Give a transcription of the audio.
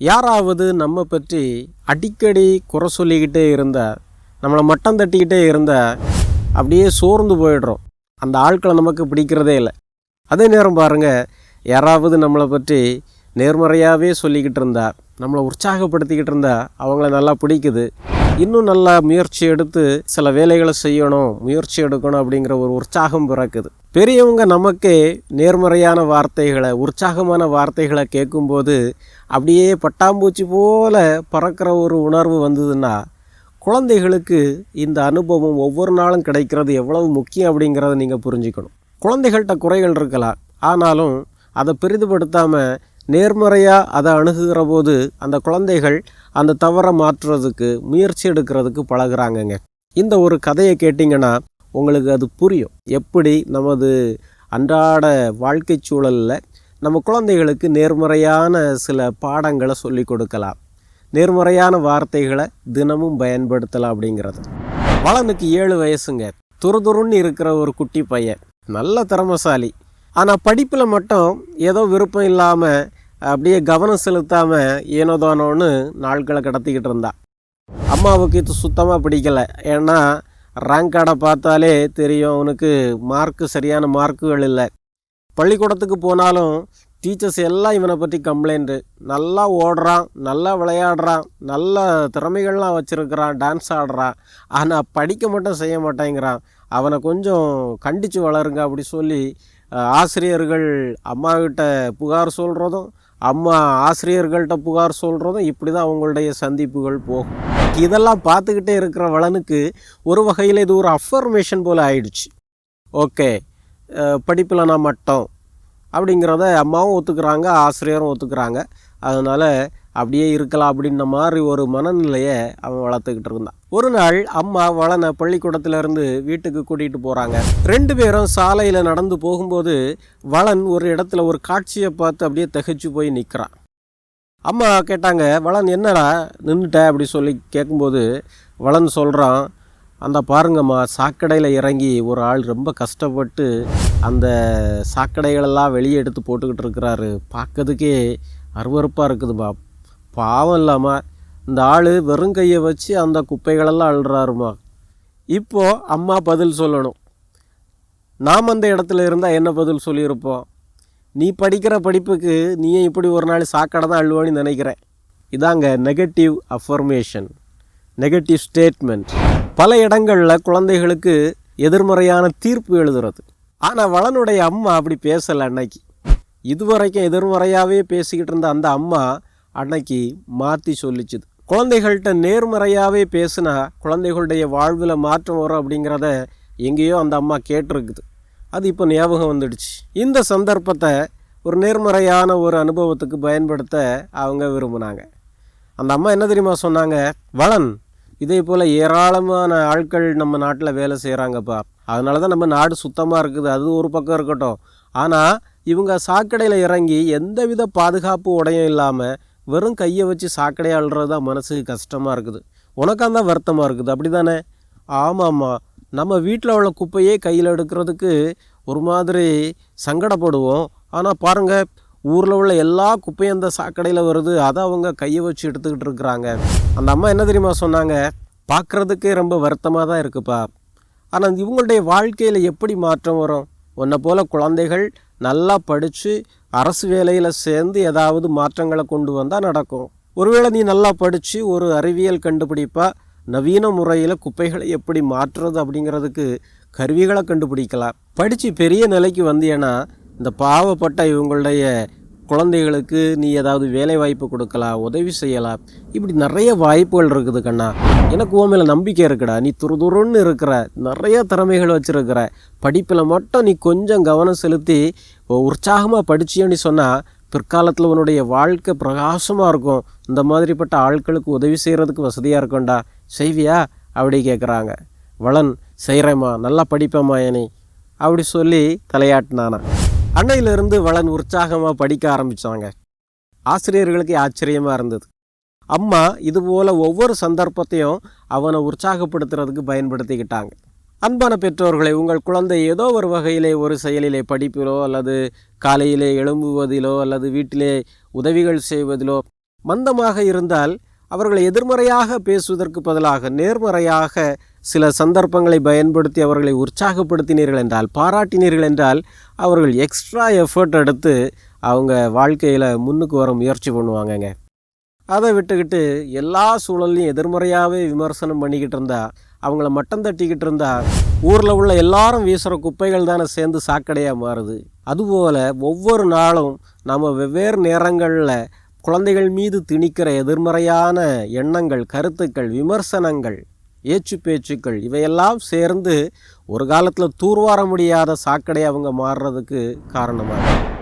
யாராவது நம்ம பற்றி அடிக்கடி குறை சொல்லிக்கிட்டே இருந்தால் நம்மளை மட்டம் தட்டிக்கிட்டே இருந்தால் அப்படியே சோர்ந்து போயிடுறோம். அந்த ஆட்களை நமக்கு பிடிக்கிறதே இல்லை. அதே நேரம் பாருங்கள் யாராவது நம்மளை பற்றி நேர்மறையாகவே சொல்லிக்கிட்டு இருந்தா நம்மளை உற்சாகப்படுத்திக்கிட்டு இருந்தா அவங்கள நல்லா பிடிக்குது. இன்னும் நல்லா முயற்சி எடுத்து சில வேலைகளை செய்யணும் முயற்சி எடுக்கணும் அப்படிங்கிற ஒரு உற்சாகம் பிறக்குது. பெரியவங்க நமக்கே நேர்மறையான வார்த்தைகளை உற்சாகமான வார்த்தைகளை கேட்கும்போது அப்படியே பட்டாம்பூச்சி போல பறக்கிற ஒரு உணர்வு வந்ததுன்னா குழந்தைகளுக்கு இந்த அனுபவம் ஒவ்வொரு நாளும் கிடைக்கிறது எவ்வளவு முக்கியம் அப்படிங்கிறத நீங்கள் புரிஞ்சுக்கணும். குழந்தைகள்கிட்ட குறைகள் இருக்கலாம். ஆனாலும் அதை பெரிதுபடுத்தாமல் நேர்மறையாக அதை அணுகுகிற போது அந்த குழந்தைகள் அந்த தவறை மாற்றுறதுக்கு முயற்சி எடுக்கிறதுக்கு பழகுறாங்கங்க. இந்த ஒரு கதையை கேட்டிங்கன்னா உங்களுக்கு அது புரியும். எப்படி நமது அன்றாட வாழ்க்கை சூழலில் நம்ம குழந்தைகளுக்கு நேர்மறையான சில பாடங்களை சொல்லி கொடுக்கலாம். நேர்மறையான வார்த்தைகளை தினமும் பயன்படுத்தலாம் அப்படிங்கிறது. வளனுக்கு ஏழு வயசுங்க. துருதுருன்னு இருக்கிற ஒரு குட்டி பையன். நல்ல திறமசாலி. ஆனால் படிப்பில் மட்டும் ஏதோ விருப்பம் இல்லாமல் அப்படியே கவனம் செலுத்தாமல் ஏனோதானோன்னு நாட்களை கடத்திக்கிட்டு இருந்தான். அம்மாவுக்கு இது சுத்தமாக பிடிக்கல. ஏன்னா ரேங்க் கார்டை பார்த்தாலே தெரியும். அவனுக்கு மார்க்கு சரியான மார்க்குகள் இல்லை. பள்ளிக்கூடத்துக்கு போனாலும் டீச்சர்ஸ் எல்லாம் இவனை பற்றி கம்ப்ளைண்ட்டு நல்லா ஓடுறான் நல்லா விளையாடுறான் நல்ல திறமைகள்லாம் வச்சுருக்கிறான் டான்ஸ் ஆடுறான். ஆனால் படிக்க மட்டும் செய்ய மாட்டேங்கிறான். அவனை கொஞ்சம் கண்டித்து வளருங்க அப்படி சொல்லி ஆசிரியர்கள் அம்மாக்கிட்ட புகார் சொல்கிறதும் அம்மா ஆசிரியர்கள்ட்ட புகார் சொல்கிறதும் இப்படி தான் அவங்களுடைய சந்திப்புகள் போகும். இதெல்லாம் பார்த்துக்கிட்டே இருக்கிற வளனுக்கு ஒரு வகையில் இது ஒரு அஃபர்மேஷன் போல் ஆயிடுச்சு. ஓகே படிப்பில் நான் மட்டம் அப்படிங்கிறத அம்மாவும் ஒத்துக்கிறாங்க ஆசிரியரும் ஒத்துக்கிறாங்க. அதனால் அப்படியே இருக்கலாம் அப்படின்ன மாதிரி ஒரு மனநிலையை அவன் வளர்த்துக்கிட்டு இருந்தான். ஒரு நாள் அம்மா வளனை பள்ளிக்கூடத்திலேருந்து வீட்டுக்கு கூட்டிகிட்டு போகிறாங்க ரெண்டு பேரும் சாலையில் நடந்து போகும்போது வளன் ஒரு இடத்துல ஒரு காட்சியை பார்த்து அப்படியே திகைச்சு போய் நிற்கிறான் அம்மா கேட்டாங்க வளன் என்னடா நின்றுட்ட அப்படி சொல்லி கேட்கும்போது வளன் சொல்கிறான் அந்த பாருங்கம்மா சாக்கடையில் இறங்கி ஒரு ஆள் ரொம்ப கஷ்டப்பட்டு அந்த சாக்கடைகளெல்லாம் வெளியே எடுத்து போட்டுக்கிட்டு இருக்கிறாரு. பார்க்கறதுக்கே அருவருப்பாக இருக்குதுப்பா பாவம் இல்லாமல் இந்த ஆள் வெறும் கையை வச்சு அந்த குப்பைகளெல்லாம் அழுறாருமா இப்போது அம்மா பதில் சொல்லணும். நாம் அந்த இடத்துல இருந்தால் என்ன பதில் சொல்லியிருப்போம்? நீ படிக்கிற படிப்புக்கு நீயே இப்படி ஒரு நாள் சாக்கடை தான் அழுவான்னு நினைக்கிறேன். இதாங்க நெகட்டிவ் அஃபர்மேஷன் நெகட்டிவ் ஸ்டேட்மெண்ட் பல இடங்களில் குழந்தைகளுக்கு எதிர்மறையான தீர்ப்பு எழுதுறது. ஆனால் வளனுடைய அம்மா அப்படி பேசலை அன்னைக்கு. இதுவரைக்கும் எதிர்மறையாகவே பேசிக்கிட்டு இருந்த அந்த அம்மா அன்னைக்கு மாற்றி சொல்லிச்சுது. குழந்தைகள்கிட்ட நேர்மறையாகவே பேசினா குழந்தைகளுடைய வாழ்வில் மாற்றம் வரும் அப்படிங்கிறத எங்கேயோ அந்த அம்மா கேட்டிருக்குது. அது இப்போ ஞாபகம் வந்துடுச்சு. இந்த சந்தர்ப்பத்தை ஒரு நேர்மறையான ஒரு அனுபவத்துக்கு பயன்படுத்த அவங்க விரும்பினாங்க. அந்த அம்மா என்ன தெரியுமா சொன்னாங்க? வளன் இதே போல் ஏராளமான ஆட்கள் நம்ம நாட்டில் வேலை செய்கிறாங்கப்பா அதனால தான் நம்ம நாடு சுத்தமாக இருக்குது. அது ஒரு பக்கம் இருக்கட்டும். ஆனால் இவங்க சாக்கடையில் இறங்கி எந்தவித பாதுகாப்பு உடையும் இல்லாமல் வெறும் கையை வச்சு சாக்கடை தான் மனசுக்கு கஷ்டமாக இருக்குது. உனக்காக தான் வருத்தமாக இருக்குது. அப்படி தானே ஆமாம்மா. நம்ம வீட்டில் உள்ள குப்பையே கையில் எடுக்கிறதுக்கு ஒரு மாதிரி சங்கடப்படுவோம். ஆனால் பாருங்கள் ஊரில் உள்ள எல்லா குப்பையும் அந்த சாக்கடையில் வருது. அதை அவங்க கையை வச்சு எடுத்துக்கிட்டு இருக்கிறாங்க. அந்த அம்மா என்ன தெரியுமா சொன்னாங்க? பார்க்குறதுக்கே ரொம்ப வருத்தமாக தான் இருக்குப்பா. ஆனால் இவங்களுடைய வாழ்க்கையில் எப்படி மாற்றம் வரும்? உன்னை போல் குழந்தைகள் நல்லா படித்து அரசு வேலையில் சேர்ந்து ஏதாவது மாற்றங்களை கொண்டு வந்தால் நடக்கும். ஒருவேளை நீ நல்லா படித்து ஒரு அறிவியல் கண்டுபிடிப்பா நவீன முறையில் குப்பைகளை எப்படி மாற்றுறது அப்படிங்கிறதுக்கு கருவிகளை கண்டுபிடிக்கலாம். படித்து பெரிய நிலைக்கு வந்தீங்கன்னா இந்த பாவப்பட்ட இவங்களுடைய குழந்தைகளுக்கு நீ ஏதாவது வேலை வாய்ப்பு கொடுக்கலாம் உதவி செய்யலாம் இப்படி நிறைய வாய்ப்புகள் இருக்குது கண்ணா. எனக்கு உன் மேலே நம்பிக்கை இருக்குடா. நீ துருதுருன்னு இருக்கிற நிறைய திறமைகள் வச்சுருக்கிற படிப்பில் மட்டும் நீ கொஞ்சம் கவனம் செலுத்தி உற்சாகமாக படிச்சியன்னு சொன்னால் பிற்காலத்தில் உன்னுடைய வாழ்க்கை பிரகாசமாக இருக்கும். இந்த மாதிரிப்பட்ட ஆட்களுக்கு உதவி செய்கிறதுக்கு வசதியாக இருக்கும்டா. செய்வியா? அப்படி கேட்குறாங்க வளன் செய்கிறேம்மா நல்லா படிப்பேம்மா என்னை. அப்படி சொல்லி தலையாட்டினானா. அன்னையிலிருந்து வளன் உற்சாகமாக படிக்க ஆரம்பித்தாங்க ஆசிரியர்களுக்கு ஆச்சரியமாக இருந்தது. அம்மா இதுபோல் ஒவ்வொரு சந்தர்ப்பத்தையும் அவனை உற்சாகப்படுத்துறதுக்கு பயன்படுத்திக்கிட்டாங்க. அன்பான பெற்றோர்களை உங்கள் குழந்தை ஏதோ ஒரு வகையிலே ஒரு செயலிலே படிப்பிலோ அல்லது காலையிலே எழும்புவதிலோ அல்லது வீட்டிலே உதவிகள் செய்வதிலோ மந்தமாக இருந்தால் அவர்களை எதிர்மறையாக பேசுவதற்கு பதிலாக நேர்மறையாக சில சந்தர்ப்பங்களை பயன்படுத்தி அவர்களை உற்சாகப்படுத்தினீர்கள் என்றால் பாராட்டினீர்கள் என்றால் அவர்கள் எக்ஸ்ட்ரா எஃபர்ட் எடுத்து அவங்க வாழ்க்கையில் முன்னுக்கு வர முயற்சி பண்ணுவாங்கங்க. அதை விட்டுக்கிட்டு எல்லா சூழல்லையும் எதிர்மறையாகவே விமர்சனம் பண்ணிக்கிட்டு இருந்தா அவங்கள மட்டம் தட்டிக்கிட்டு இருந்தா ஊரில் உள்ள எல்லாரும் வீசுகிற குப்பைகள் தானே சேர்ந்து சாக்கடையாக மாறுது. அதுபோல் ஒவ்வொரு நாளும் நம்ம வெவ்வேறு நேரங்களில் குழந்தைகள் மீது திணிக்கிற எதிர்மறையான எண்ணங்கள் கருத்துக்கள் விமர்சனங்கள் ஏச்சு பேச்சுக்கள் இவையெல்லாம் சேர்ந்து ஒரு காலத்தில் தூர்வார முடியாத சாக்கடை அவங்க மாறுறதுக்கு காரணமாக